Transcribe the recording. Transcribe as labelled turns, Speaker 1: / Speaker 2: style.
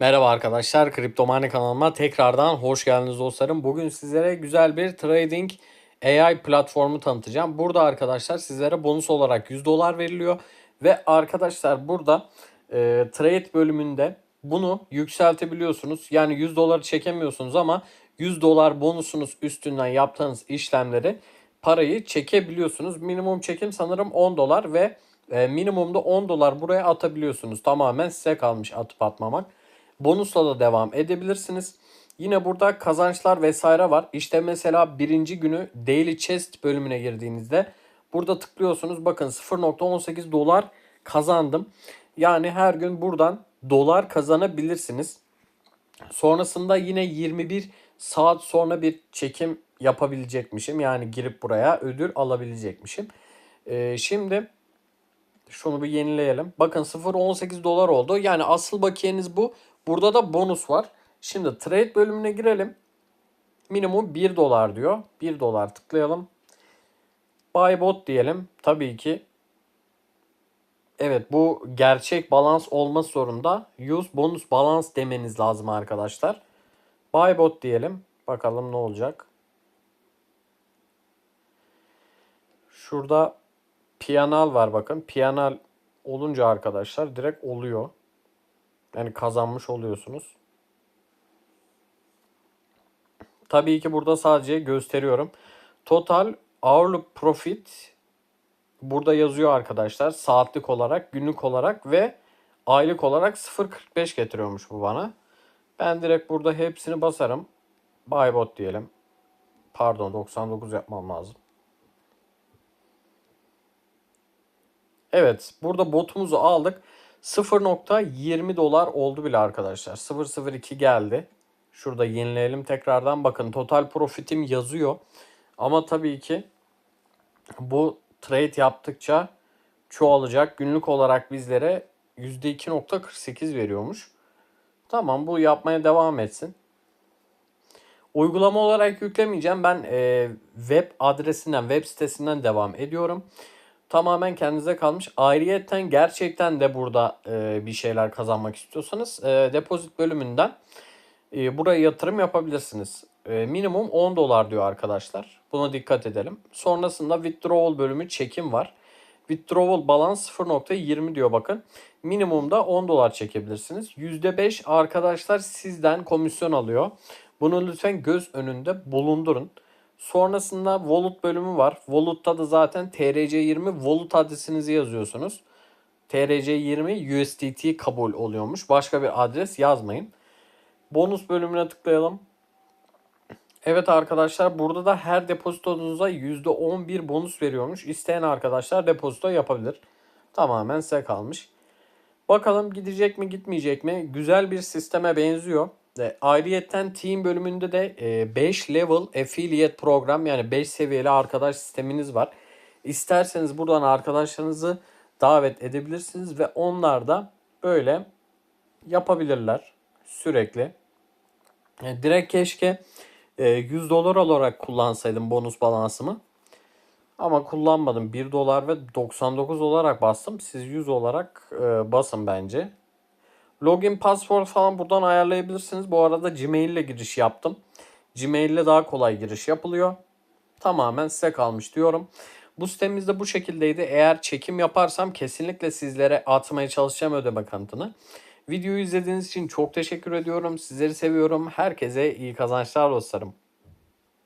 Speaker 1: Merhaba arkadaşlar, Kriptomani kanalıma tekrardan hoş geldiniz dostlarım. Bugün sizlere güzel bir trading AI platformu tanıtacağım. Burada arkadaşlar sizlere bonus olarak 100 dolar veriliyor. Ve arkadaşlar burada e, trade bölümünde bunu yükseltebiliyorsunuz. Yani 100 doları çekemiyorsunuz ama 100 dolar bonusunuz üstünden yaptığınız işlemleri parayı çekebiliyorsunuz. Minimum çekim sanırım 10 dolar ve e, minimumda 10 dolar buraya atabiliyorsunuz. Tamamen size kalmış atıp atmamak. Bonusla da devam edebilirsiniz. Yine burada kazançlar vesaire var. İşte mesela birinci günü Daily Chest bölümüne girdiğinizde burada tıklıyorsunuz. Bakın 0.18 dolar kazandım. Yani her gün buradan dolar kazanabilirsiniz. Sonrasında yine 21 saat sonra bir çekim yapabilecekmişim. Yani girip buraya ödül alabilecekmişim. Ee, şimdi şunu bir yenileyelim. Bakın 0.18 dolar oldu. Yani asıl bakiyeniz bu. Burada da bonus var. Şimdi trade bölümüne girelim. Minimum 1 dolar diyor. 1 dolar tıklayalım. Buy bot diyelim. Tabii ki Evet bu gerçek balans olması zorunda. Use bonus balans demeniz lazım arkadaşlar. Buy bot diyelim. Bakalım ne olacak. Şurada piyanal var bakın. Piyanal olunca arkadaşlar direkt oluyor. Yani kazanmış oluyorsunuz. Tabii ki burada sadece gösteriyorum. Total hourly profit burada yazıyor arkadaşlar. Saatlik olarak, günlük olarak ve aylık olarak 0.45 getiriyormuş bu bana. Ben direkt burada hepsini basarım. Buy bot diyelim. Pardon 99 yapmam lazım. Evet burada botumuzu aldık. 0.20 dolar oldu bile arkadaşlar. 002 geldi. Şurada yenileyelim tekrardan. Bakın total profitim yazıyor. Ama tabii ki bu trade yaptıkça çoğalacak. Günlük olarak bizlere %2.48 veriyormuş. Tamam bu yapmaya devam etsin. Uygulama olarak yüklemeyeceğim. Ben e, web adresinden, web sitesinden devam ediyorum tamamen kendinize kalmış. Ayrıyeten gerçekten de burada e, bir şeyler kazanmak istiyorsanız e, depozit bölümünden e, buraya yatırım yapabilirsiniz. E, minimum 10 dolar diyor arkadaşlar. Buna dikkat edelim. Sonrasında withdrawal bölümü çekim var. Withdrawal balance 0.20 diyor bakın. Minimumda 10 dolar çekebilirsiniz. %5 arkadaşlar sizden komisyon alıyor. Bunu lütfen göz önünde bulundurun. Sonrasında Wallet bölümü var. Wallet'ta da zaten TRC20 Wallet adresinizi yazıyorsunuz. TRC20 USDT kabul oluyormuş. Başka bir adres yazmayın. Bonus bölümüne tıklayalım. Evet arkadaşlar burada da her depozitonuza %11 bonus veriyormuş. İsteyen arkadaşlar depozito yapabilir. Tamamen size kalmış. Bakalım gidecek mi gitmeyecek mi? Güzel bir sisteme benziyor. Ayrıyetten team bölümünde de 5 e, level affiliate program yani 5 seviyeli arkadaş sisteminiz var. İsterseniz buradan arkadaşlarınızı davet edebilirsiniz ve onlar da böyle yapabilirler sürekli. Yani direkt keşke 100 e, dolar olarak kullansaydım bonus balansımı. Ama kullanmadım. 1 dolar ve 99 olarak bastım. Siz 100 olarak e, basın bence. Login, password falan buradan ayarlayabilirsiniz. Bu arada Gmail ile giriş yaptım. Gmail ile daha kolay giriş yapılıyor. Tamamen size kalmış diyorum. Bu sitemizde bu şekildeydi. Eğer çekim yaparsam kesinlikle sizlere atmaya çalışacağım ödeme kanıtını. Videoyu izlediğiniz için çok teşekkür ediyorum. Sizleri seviyorum. Herkese iyi kazançlar dostlarım.